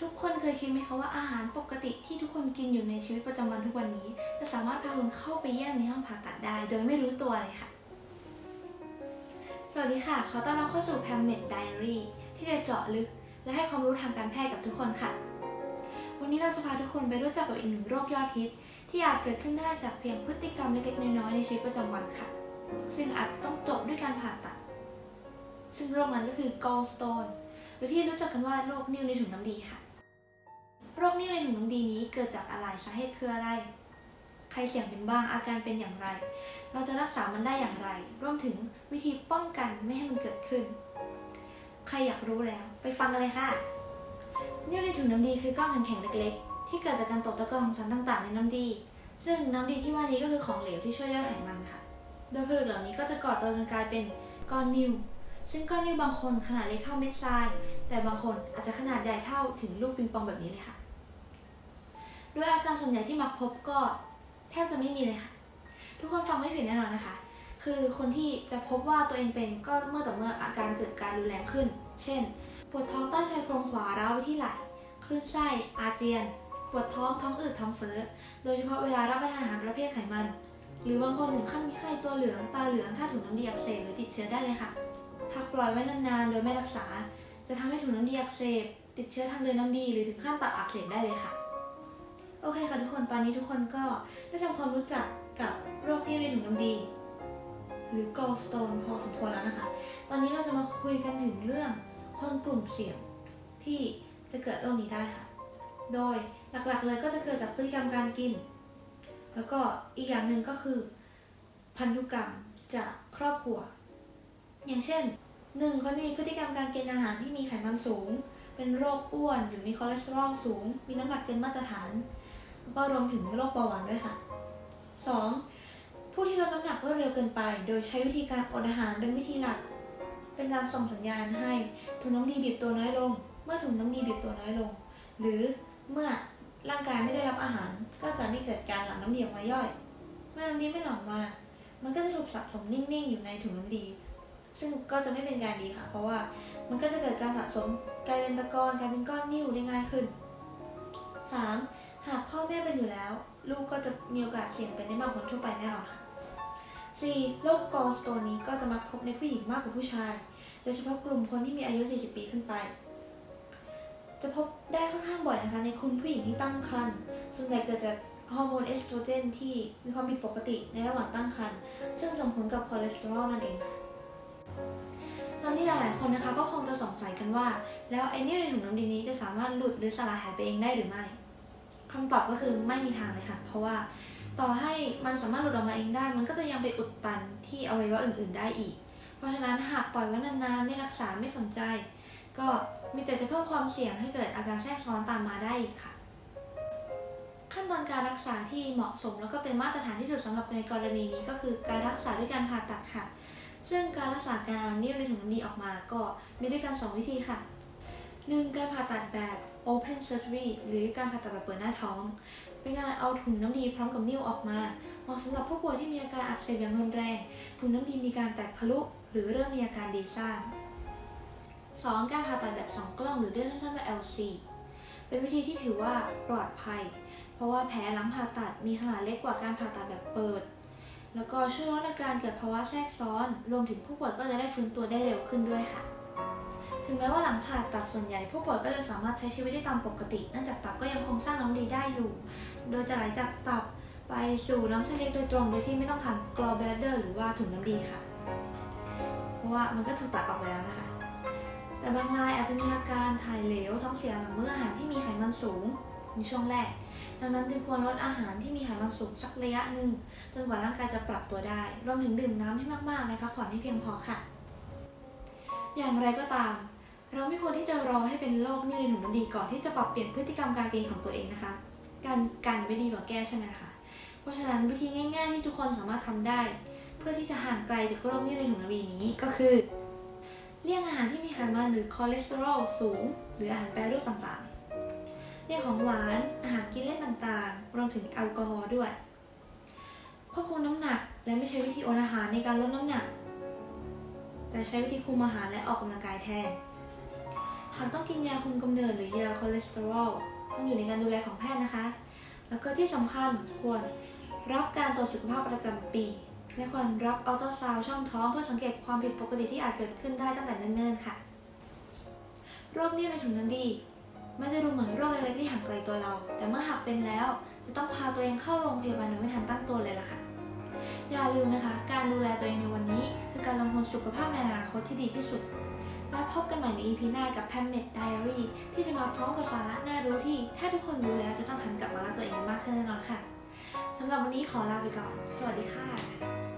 ทุกคนเคยคิดไหมคะว่าอาหารปกติที่ทุกคนกินอยู่ในชีวิตประจำวันทุกวันนี้ จะสามารถพาคุณเข้าไปเยี่ยมในห้องผ่าตัดได้ โดยไม่รู้ตัวเลยค่ะ สวัสดีค่ะ ขอต้อนรับเข้าสู่ p a m m e d Diary ที่จะเจาะลึก และให้ความรู้ทางการแพทย์กับทุกคนค่ะ วันนี้เราจะพาทุกคนไปรู้จักกับอีกหนึ่งโรคยอดฮิต ที่อาจเกิดขึ้นได้จากเพียงพฤติกรรมเล็กๆน้อยๆในชีวิตประจำวันค่ะ ซึ่งอาจต้องจบด้วยการผ่าตัด ซึ่งโรคนั้นก็คือ gallstone หรือที่รู้จักกันว่าโรคนิ่วในถุงน้ำดีค่ะ โรคนิ่วในถุงน้ำดีนี้เกิดจากอะไรสาเหตุคืออะไร ใครเสี่ยงเป็นบ้างอาการเป็นอย่างไร เราจะรักษามันได้อย่างไร รวมถึงวิธีป้องกันไม่ให้มันเกิดขึ้น ใครอยากรู้แล้ว ไปฟังกันเลยค่ะนิ่วในถุงน้ำดีคือก้อนแข็งๆเล็กๆ ที่เกิดจากการตกตะกอนของสารต่างๆ ในน้ำดี ซึ่งน้ำดีที่ว่านี้ก็คือของเหลวที่ช่วยย่อยไขมันค่ะ โดยผลึกเหล่านี้ก็จะก่อตัวจนกลายเป็นก้อนนิ่วซึ่งก้อนนิ่วบางคนขนาดเล็กเท่าเม็ดทราย แต่บางคนอาจจะขนาดใหญ่เท่าถึงลูกปิงปองแบบนี้เลยค่ะ โดยอาการส่วนใหญ่ที่มักพบก็แทบจะไม่มีเลยค่ะ ทุกคนฟังไม่ผิดแน่นอนนะคะ คือคนที่จะพบว่าตัวเองเป็นก็เมื่อต่อเมื่ออาการเกิดการรุนแรงขึ้น เช่น ปวดท้องใต้ชายโครงขวาร้าวไปที่ไหล่คลื่นไส้อาเจียน ปวดท้องท้องอืดท้องเฟ้อ โดยเฉพาะเวลารับประทานอาหารประเภทไขมัน หรือบางคนถึงขั้นมีไข้ตัวเหลืองตาเหลืองถ้าถุงน้ำดีอักเสบหรือติดเชื้อได้เลยค่ะหากปล่อยไว้นานๆ โดยไม่รักษา จะทำให้ถุงน้ำดีอักเสบติดเชื้อทางเดินน้ำดีหรือถึงขั้นตับอักเสบได้เลยค่ะ โอเคค่ะทุกคนตอนนี้ทุกคนก็ได้ทำความรู้จักกับโรคนิ่วในถุงน้ำดี หรือ gallstone พอสมควรแล้วนะคะ ตอนนี้เราจะมาคุยกันถึงเรื่องคนกลุ่มเสี่ยงที่จะเกิดโรคนี้ได้ค่ะ โดยหลักๆเลยก็จะเกิดจากพฤติกรรมการกิน แล้วก็อีกอย่างหนึ่งก็คือ พันธุกรรมจากครอบครัว อย่างเช่นหนึ่งคนที่มีพฤติกรรมการกินอาหารที่มีไขมันสูง เป็นโรคอ้วน หรือมีคอเลสเตอรอลสูง มีน้ำหนักเกินมาตรฐาน ก็รวมถึงโรคเบาหวานด้วยค่ะ 2. ผู้ที่ลดน้ำหนักรวดเร็วเกินไป โดยใช้วิธีการอดอาหารเป็นวิธีหลัก เป็นการส่งสัญญาณให้ถุงน้ำดีบีบตัวน้อยลง เมื่อถุงน้ำดีบีบตัวน้อยลง หรือเมื่อร่างกายไม่ได้รับอาหาร ก็จะไม่เกิดการหลั่งน้ำดีออกมาย่อย เมื่อน้ำดีไม่หลั่งมา มันก็จะถูกสะสมนิ่งๆ อยู่ในถุงน้ำดี ซึ่งก็จะไม่เป็นการดีค่ะ เพราะว่ามันก็จะเกิดการสะสมกลายเป็นตะกอนกลายเป็นก้อนนิ่วได้ง่ายขึ้น 3. หากพ่อแม่เป็นอยู่แล้ว ลูกก็จะมีโอกาสเสี่ยงเป็นได้มากกว่าคนทั่วไปแน่นอนค่ะ 4. โรคกอสโตนนี้ก็จะมักพบในผู้หญิงมากกว่าผู้ชาย โดยเฉพาะกลุ่มคนที่มีอายุ 40 ปีขึ้นไป จะพบได้ค่อนข้างบ่อยนะคะ ในคุณผู้หญิงที่ตั้งครรภ์ส่วนใหญ่เกิดจากฮอร์โมนเอสโตรเจนที่มีความผิดปกติในระหว่างตั้งครรภ์ซึ่งส่งผลกับคอเลสเตอรอลนั่นเองค่ะตอนนี้หลายๆคนนะคะก็คงจะสงสัยกันว่า แล้วไอ้นี่ในถุงน้ำดีนี้จะสามารถหลุดหรือสลายหายไปเองได้หรือไม่ คำตอบก็คือไม่มีทางเลยค่ะ เพราะว่าต่อให้มันสามารถหลุดออกมาเองได้ มันก็จะยังไปอุดตันที่อวัยวะอื่น ๆ ได้อีก เพราะฉะนั้นหากปล่อยไว้นานๆ ไม่รักษาไม่สนใจ ก็มีแต่จะเพิ่มความเสี่ยงให้เกิดอาการแทรกซ้อนตามมาได้อีกค่ะ ขั้นตอนการรักษาที่เหมาะสมแล้วก็เป็นมาตรฐานที่สุดสำหรับในกรณีนี้ก็คือการรักษาด้วยการผ่าตัดค่ะ ซึ่งการรักษาการเอานิ่วในถุงน้ำดีออกมา ก็มีด้วยกัน 2 วิธีค่ะ 1. การผ่าตัดแบบ open surgery หรือการผ่าตัดแบบเปิดหน้าท้อง เป็นการเอาถุงน้ำดีพร้อมกับนิ่วออกมาเหมาะสำหรับผู้ป่วยที่มีอาการอักเสบอย่างรุนแรง ถุงน้ำดีมีการแตกทะลุ หรือเริ่มมีอาการดีซ่าน 2. การผ่าตัดแบบ 2 กล้องหรือเรียกสั้นๆว่า LC เป็นวิธีที่ถือว่าปลอดภัย เพราะว่าแผลหลังผ่าตัดมีขนาดเล็กกว่าการผ่าตัดแบบเปิด แล้วก็ช่วยลดอาการเกิดภาวะแทรกซ้อน รวมถึงผู้ป่วยก็จะได้ฟื้นตัวได้เร็วขึ้นด้วยค่ะ ถึงแม้ว่าหลังผ่าตัดส่วนใหญ่ ผู้ป่วยก็จะสามารถใช้ชีวิตได้ตามปกติเนื่องจากตับก็ยังคงสร้างน้ำดีได้อยู่ โดยจะไหลจากตับไปสู่น้ำเส้นเล็กโดยตรงโดยที่ไม่ต้องผ่านกรอ bladder หรือว่าถุงน้ำดีค่ะ เพราะว่ามันก็ถูกตัดออกไปแล้วนะคะ แต่บางรายอาจจะมีอาการถ่ายเหลวท้องเสียหลังมื้ออาหารที่มีไขมันสูงในช่วงแรก ดังนั้นจึงควรลดอาหารที่มีไขมันสูงสักระยะหนึ่งจนกว่าร่างกายจะปรับตัวได้ รวมถึงดื่มน้ำให้มากๆ และพักผ่อนให้เพียงพอค่ะ อย่างไรก็ตาม เราไม่ควรที่จะรอให้เป็นโรคนิ่วในถุงน้ำดีก่อนที่จะปรับเปลี่ยนพฤติกรรมการกินของตัวเองนะคะ การกันไม่ดีกว่าแก้ใช่ไหมคะ เพราะฉะนั้นวิธีง่าย ๆ ที่ทุกคนสามารถทำได้ เพื่อที่จะห่างไกลจากโรคนิ่วในถุงน้ำดีนี้ก็คือ เลี่ยงอาหารที่มีไขมันหรือคอเลสเตอรอลสูง หรืออาหารแปรรูปต่างๆ เลี่ยงของหวาน อาหารกินเล่นต่างๆ รวมถึงแอลกอฮอล์ด้วยควบคุมน้ำหนักและไม่ใช้วิธีอดอาหารในการลดน้ำหนัก แต่ใช้วิธีคุมอาหารและออกกำลังกายแทน หากต้องกินยาคุมกำเนิดหรือยาคอเลสเตอรอลต้องอยู่ในการดูแลของแพทย์นะคะ แล้วก็ที่สำคัญควรรับการตรวจสุขภาพประจำปีและควรรับอัลตราซาวด์ช่องท้องเพื่อสังเกตความผิดปกติที่อาจเกิดขึ้นได้ตั้งแต่เนิ่นๆค่ะ โรคนิ่วในถุงน้ำดีไม่จะดูเหมือนโรคเล็กๆที่ห่างไกลตัวเรา แต่เมื่อหากเป็นแล้ว จะต้องพาตัวเองเข้าโรงพยาบาลโดยไม่ทันตั้งตัวเลยล่ะค่ะ อย่าลืมนะคะ การดูแลตัวเองในวันนี้ การลงทุนสุขภาพในอนาคตที่ดีที่สุด และพบกันใหม่ใน EP หน้ากับ p a m m e d Diary ที่จะมาพร้อมกับสาระน่ารู้ที่ ถ้าทุกคนรู้แล้วจะต้องหันกลับมารักตัวเองกันมากขึ้นแน่นอนค่ะสำหรับวันนี้ขอลาไปก่อน สวัสดีค่ะ